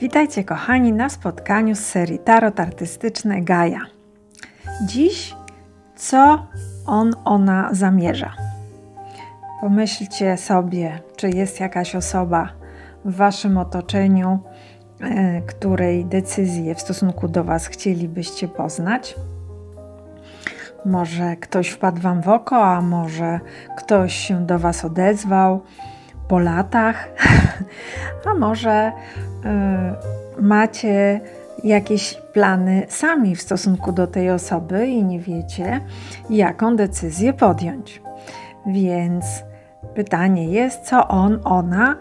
Witajcie kochani na spotkaniu z serii Tarot Artystyczne Gaja. Dziś co on, ona zamierza? Pomyślcie sobie, czy jest jakaś osoba w waszym otoczeniu, e, której decyzje w stosunku do was chcielibyście poznać. Może ktoś wpadł wam w oko, a może ktoś się do was odezwał po latach, a może y, macie jakieś plany sami w stosunku do tej osoby i nie wiecie, jaką decyzję podjąć. Więc pytanie jest, co on, ona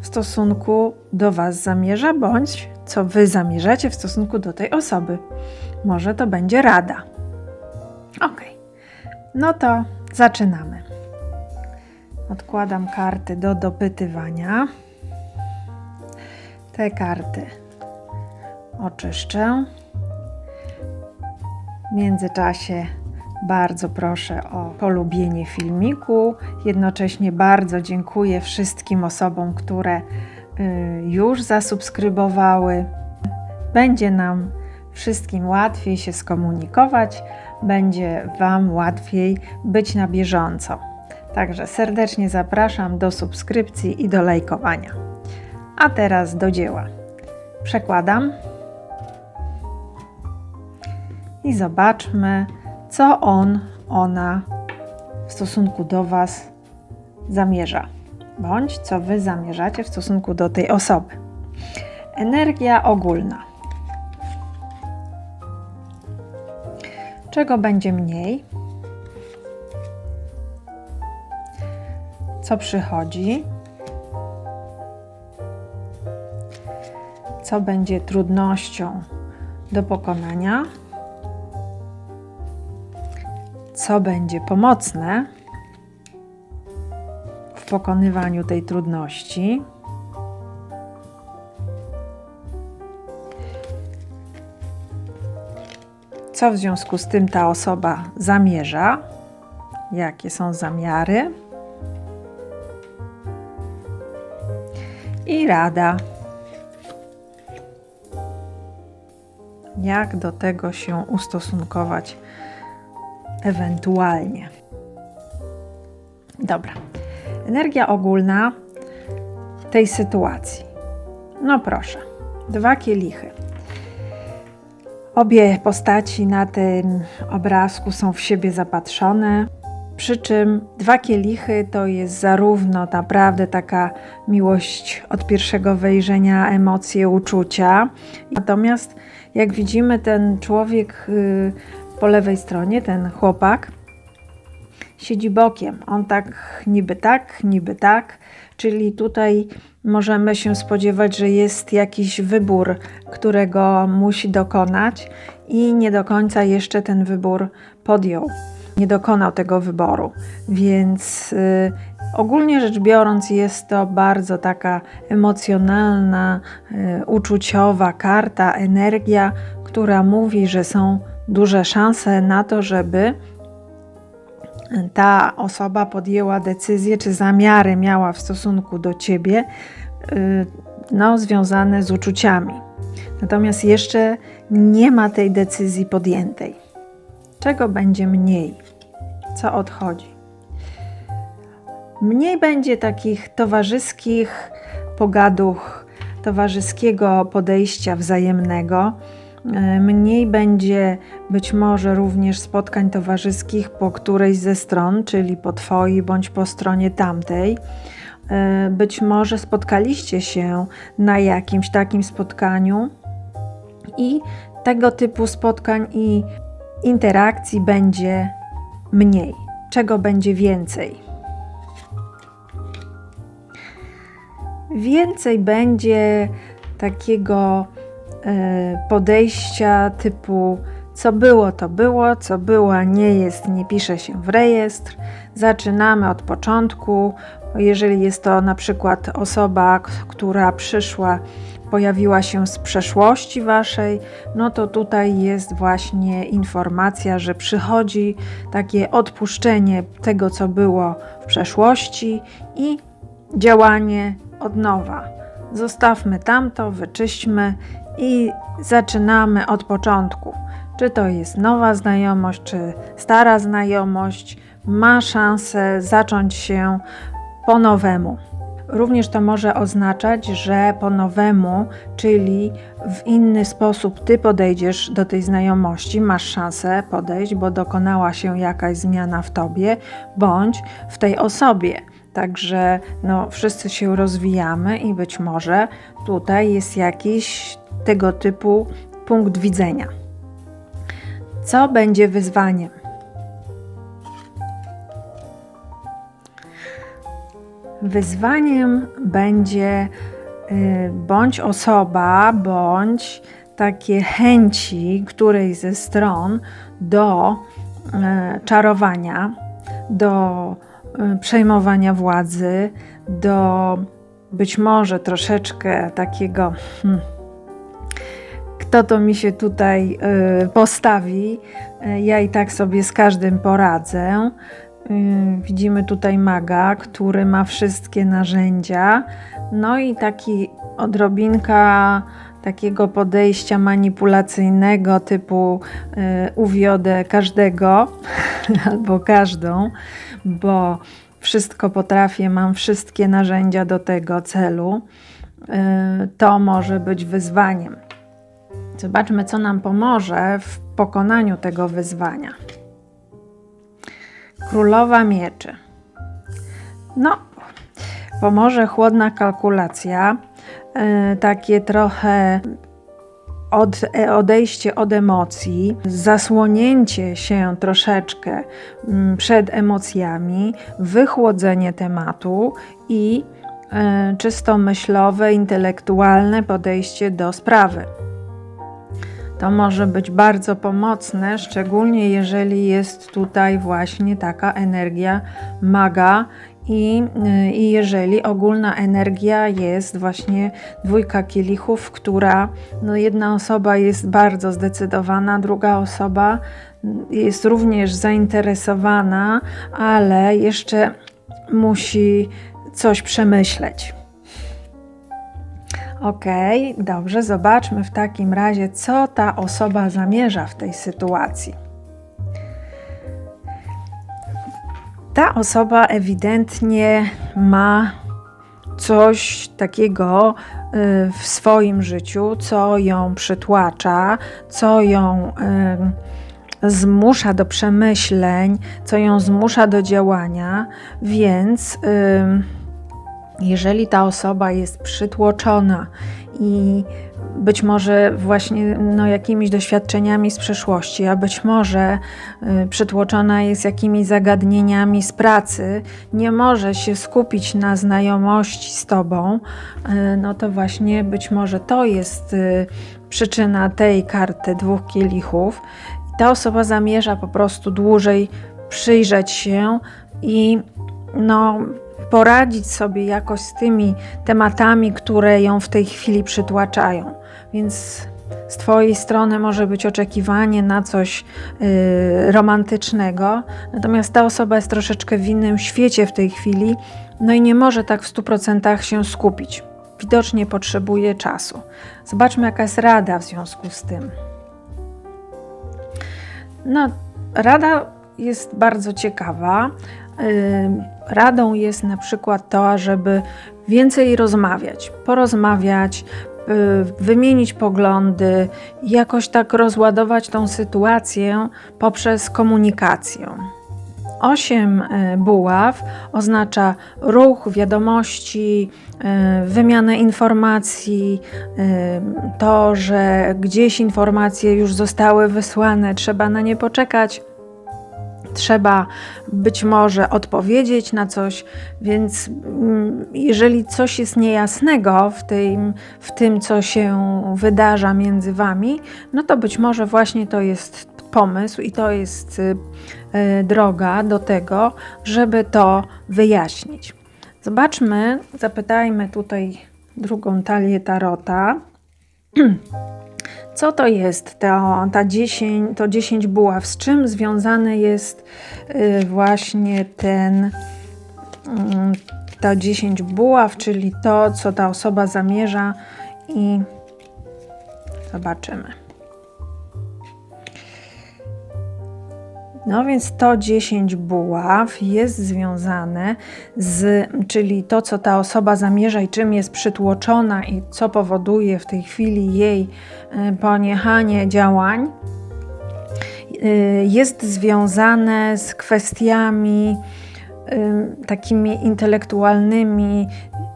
w stosunku do Was zamierza, bądź co Wy zamierzacie w stosunku do tej osoby. Może to będzie rada. Ok, no to zaczynamy. Odkładam karty do dopytywania. Te karty oczyszczę. W międzyczasie bardzo proszę o polubienie filmiku. Jednocześnie bardzo dziękuję wszystkim osobom, które y, już zasubskrybowały. Będzie nam wszystkim łatwiej się skomunikować, będzie Wam łatwiej być na bieżąco. Także serdecznie zapraszam do subskrypcji i do lajkowania. A teraz do dzieła. Przekładam i zobaczmy, co on, ona w stosunku do Was zamierza, bądź co Wy zamierzacie w stosunku do tej osoby. Energia ogólna. Czego będzie mniej? Co przychodzi? Co będzie trudnością do pokonania? co będzie pomocne w pokonywaniu tej trudności. Co w związku z tym ta osoba zamierza? Jakie są zamiary? I rada. Jak do tego się ustosunkować ewentualnie. Dobra. Energia ogólna tej sytuacji. No proszę, dwa kielichy. Obie postaci na tym obrazku są w siebie zapatrzone. Przy czym dwa kielichy to jest zarówno naprawdę taka miłość od pierwszego wejrzenia, emocje, uczucia. Natomiast jak widzimy, ten człowiek y, po lewej stronie ten chłopak siedzi bokiem. On tak niby tak, niby tak, czyli tutaj możemy się spodziewać, że jest jakiś wybór, którego musi dokonać i nie do końca jeszcze ten wybór podjął. Nie dokonał tego wyboru, więc y, ogólnie rzecz biorąc, jest to bardzo taka emocjonalna, y, uczuciowa karta, energia, która mówi, że są duże szanse na to, żeby ta osoba podjęła decyzję, czy zamiary miała w stosunku do ciebie, y, no, związane z uczuciami. Natomiast jeszcze nie ma tej decyzji podjętej. Czego będzie mniej? Co odchodzi? Mniej będzie takich towarzyskich pogaduch, towarzyskiego podejścia wzajemnego E, mniej będzie być może również spotkań towarzyskich po którejś ze stron, czyli po Twojej bądź po stronie tamtej. E, być może spotkaliście się na jakimś takim spotkaniu i tego typu spotkań i interakcji będzie mniej. Czego będzie więcej? Więcej będzie takiego E, podejścia typu co było, to było, co było, nie jest, nie pisze się w rejestr. Zaczynamy od początku. Jeżeli jest to na przykład osoba, która przyszła, pojawiła się z przeszłości waszej, no to tutaj jest właśnie informacja, że przychodzi takie odpuszczenie tego, co było w przeszłości i działanie od nowa. Zostawmy tamto, wyczyśćmy i zaczynamy od początku. Czy to jest nowa znajomość, czy stara znajomość, ma szansę zacząć się po nowemu. Również to może oznaczać, że po nowemu, czyli w inny sposób ty podejdziesz do tej znajomości, masz szansę podejść, bo dokonała się jakaś zmiana w tobie bądź w tej osobie. Także no, wszyscy się rozwijamy i być może tutaj jest jakiś tego typu punkt widzenia. Co będzie wyzwaniem? Wyzwaniem będzie y, bądź osoba, bądź takie chęci którejś ze stron do y, czarowania, do y, przejmowania władzy, do być może troszeczkę takiego. Hmm, kto to mi się tutaj postawi? Ja i tak sobie z każdym poradzę. Widzimy tutaj maga, który ma wszystkie narzędzia. No i taki odrobinka takiego podejścia manipulacyjnego typu y, uwiodę każdego albo każdą, bo wszystko potrafię, mam wszystkie narzędzia do tego celu. Y, to może być wyzwaniem. Zobaczmy, co nam pomoże w pokonaniu tego wyzwania. Królowa mieczy. No, pomoże chłodna kalkulacja, yy, takie trochę od, e, odejście od emocji, zasłonięcie się troszeczkę yy, przed emocjami, wychłodzenie tematu i yy, czysto myślowe, intelektualne podejście do sprawy. To może być bardzo pomocne, szczególnie jeżeli jest tutaj właśnie taka energia maga i, y, i jeżeli ogólna energia jest właśnie dwójka kielichów, która no jedna osoba jest bardzo zdecydowana, druga osoba jest również zainteresowana, ale jeszcze musi coś przemyśleć. Ok, dobrze, zobaczmy w takim razie, co ta osoba zamierza w tej sytuacji. Ta osoba ewidentnie ma coś takiego y, w swoim życiu, co ją przytłacza, co ją y, zmusza do przemyśleń, co ją zmusza do działania, więc. Jeżeli ta osoba jest przytłoczona i być może właśnie no, jakimiś doświadczeniami z przeszłości, a być może y, przytłoczona jest jakimiś zagadnieniami z pracy, nie może się skupić na znajomości z tobą, y, no to właśnie być może to jest y, przyczyna tej karty dwóch kielichów. Ta osoba zamierza po prostu dłużej przyjrzeć się i no, poradzić sobie jakoś z tymi tematami, które ją w tej chwili przytłaczają. Więc z Twojej strony może być oczekiwanie na coś yy, romantycznego, natomiast ta osoba jest troszeczkę w innym świecie w tej chwili, no i nie może tak w 100% się skupić. Widocznie potrzebuje czasu. Zobaczmy, jaka jest rada w związku z tym. No, rada jest bardzo ciekawa. Radą jest na przykład to, żeby więcej rozmawiać, porozmawiać, y, wymienić poglądy, jakoś tak rozładować tą sytuację poprzez komunikację. Osiem y, buław oznacza ruch, wiadomości, y, wymianę informacji, to, że gdzieś informacje już zostały wysłane, trzeba na nie poczekać trzeba być może odpowiedzieć na coś, więc mm, jeżeli coś jest niejasnego w tym, w tym, co się wydarza między Wami, no to być może właśnie to jest pomysł i to jest y, y, droga do tego, żeby to wyjaśnić. Zobaczmy, zapytajmy tutaj drugą talię tarota. Co to jest to, ta 10, to 10 buław? Z czym związany jest y, właśnie ten, mm, to 10 buław, czyli to, co ta osoba zamierza i zobaczymy. No więc to 10 buław jest związane z, czyli to, co ta osoba zamierza i czym jest przytłoczona i co powoduje w tej chwili jej y, poniechanie działań, y, jest związane z kwestiami y, takimi intelektualnymi,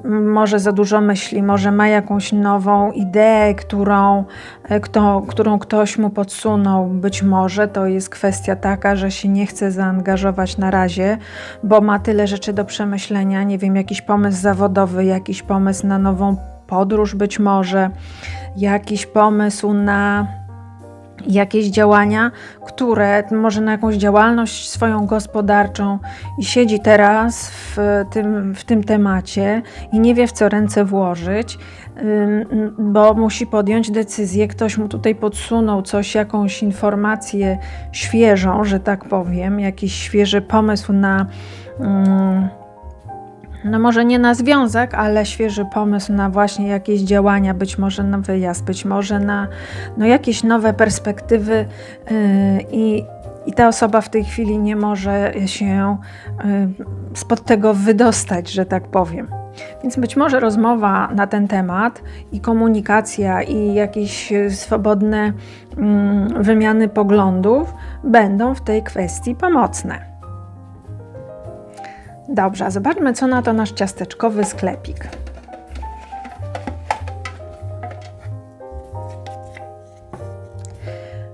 może za dużo myśli, może ma jakąś nową ideę, którą, e, kto, którą ktoś mu podsunął. Być może to jest kwestia taka, że się nie chce zaangażować na razie, bo ma tyle rzeczy do przemyślenia. Nie wiem, jakiś pomysł zawodowy, jakiś pomysł na nową podróż, być może jakiś pomysł na jakieś działania, które może na jakąś działalność swoją gospodarczą i siedzi teraz w tym, w tym temacie i nie wie w co ręce włożyć, bo musi podjąć decyzję. Ktoś mu tutaj podsunął coś, jakąś informację świeżą, że tak powiem, jakiś świeży pomysł na no może nie na związek, ale świeży pomysł na właśnie jakieś działania, być może na wyjazd, być może na no jakieś nowe perspektywy yy, i, i ta osoba w tej chwili nie może się yy, spod tego wydostać, że tak powiem. Więc być może rozmowa na ten temat i komunikacja i jakieś swobodne yy, wymiany poglądów będą w tej kwestii pomocne. Dobrze, zobaczmy, co na to nasz ciasteczkowy sklepik.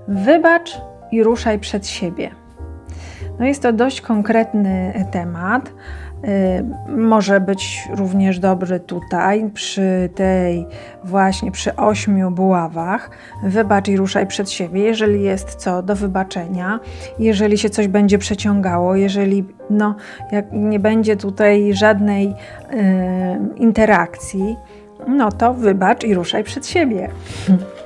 Wybacz i ruszaj przed siebie. No jest to dość konkretny temat. Y, może być również dobry tutaj, przy tej właśnie, przy ośmiu buławach. Wybacz i ruszaj przed siebie, jeżeli jest co do wybaczenia, jeżeli się coś będzie przeciągało, jeżeli no, jak nie będzie tutaj żadnej y, interakcji, no to wybacz i ruszaj przed siebie.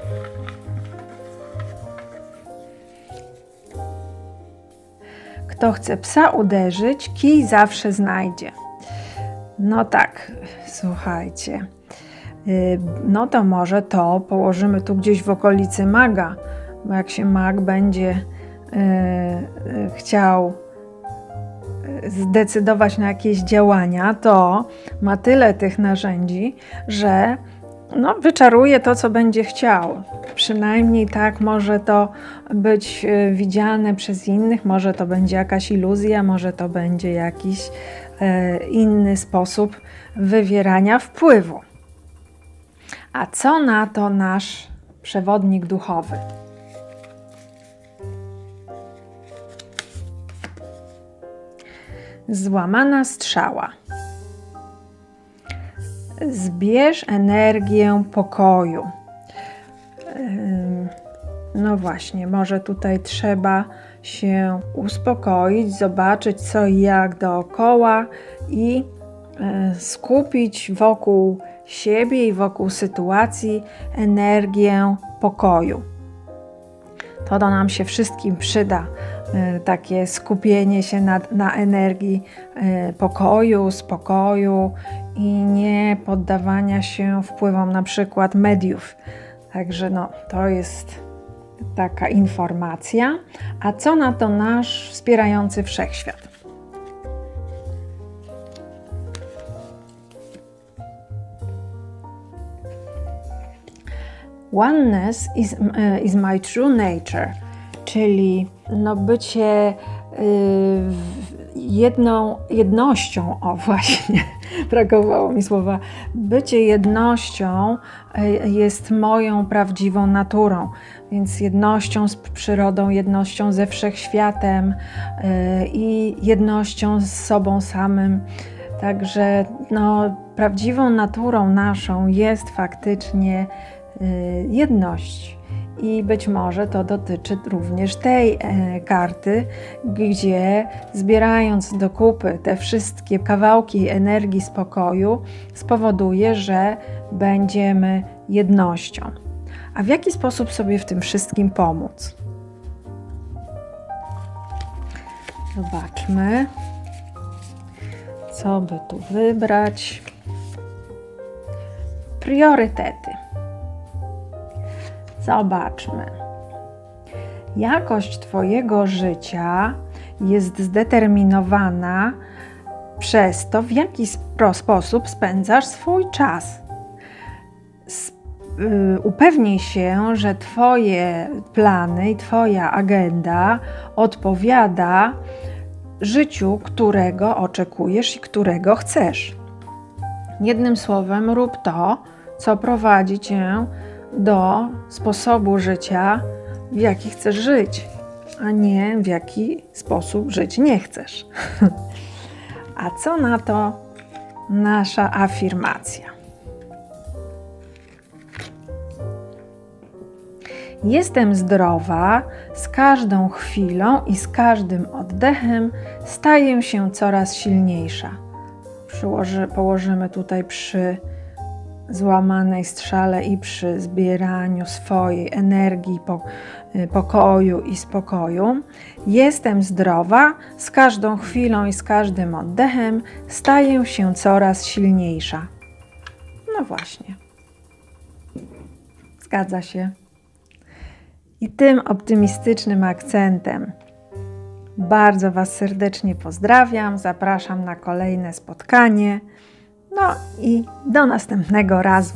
Kto chce psa uderzyć, kij zawsze znajdzie. No tak, słuchajcie. Y, no to może to położymy tu gdzieś w okolicy maga, bo jak się mag będzie y, y, chciał zdecydować na jakieś działania, to ma tyle tych narzędzi, że no, wyczaruje to, co będzie chciał. Przynajmniej tak może to być e, widziane przez innych, może to będzie jakaś iluzja, może to będzie jakiś e, inny sposób wywierania wpływu. A co na to nasz przewodnik duchowy? Złamana strzała. Zbierz energię pokoju. No właśnie, może tutaj trzeba się uspokoić, zobaczyć co i jak dookoła i e, skupić wokół siebie i wokół sytuacji energię pokoju. To do nam się wszystkim przyda, e, takie skupienie się na, na energii e, pokoju, spokoju i nie poddawania się wpływom na przykład mediów. Także no, to jest taka informacja. A co na to nasz wspierający wszechświat? Oneness is, e, is my true nature, czyli no bycie y, jedną, jednością, o właśnie, brakowało mi słowa, bycie jednością e, jest moją prawdziwą naturą, więc jednością z przyrodą, jednością ze wszechświatem e, i jednością z sobą samym. Także no, prawdziwą naturą naszą jest faktycznie e, jedność i być może to dotyczy również tej e, karty, gdzie zbierając do kupy te wszystkie kawałki energii spokoju, spowoduje, że będziemy jednością. A w jaki sposób sobie w tym wszystkim pomóc? Zobaczmy, Co by tu wybrać? Priorytety. Zobaczmy. Jakość Twojego życia jest zdeterminowana przez to, w jaki sposób spędzasz swój czas. Y, upewnij się, że Twoje plany i Twoja agenda odpowiada życiu, którego oczekujesz i którego chcesz. Jednym słowem, rób to, co prowadzi cię do sposobu życia, w jaki chcesz żyć, a nie w jaki sposób żyć nie chcesz. A co na to nasza afirmacja? Jestem zdrowa, z każdą chwilą i z każdym oddechem staję się coraz silniejsza. Przyłoży, położymy tutaj przy złamanej strzale i przy zbieraniu swojej energii, y, pokoju i spokoju. Jestem zdrowa, z każdą chwilą i z każdym oddechem staję się coraz silniejsza. No właśnie. Zgadza się. I tym optymistycznym akcentem bardzo Was serdecznie pozdrawiam, zapraszam na kolejne spotkanie. No i do następnego razu.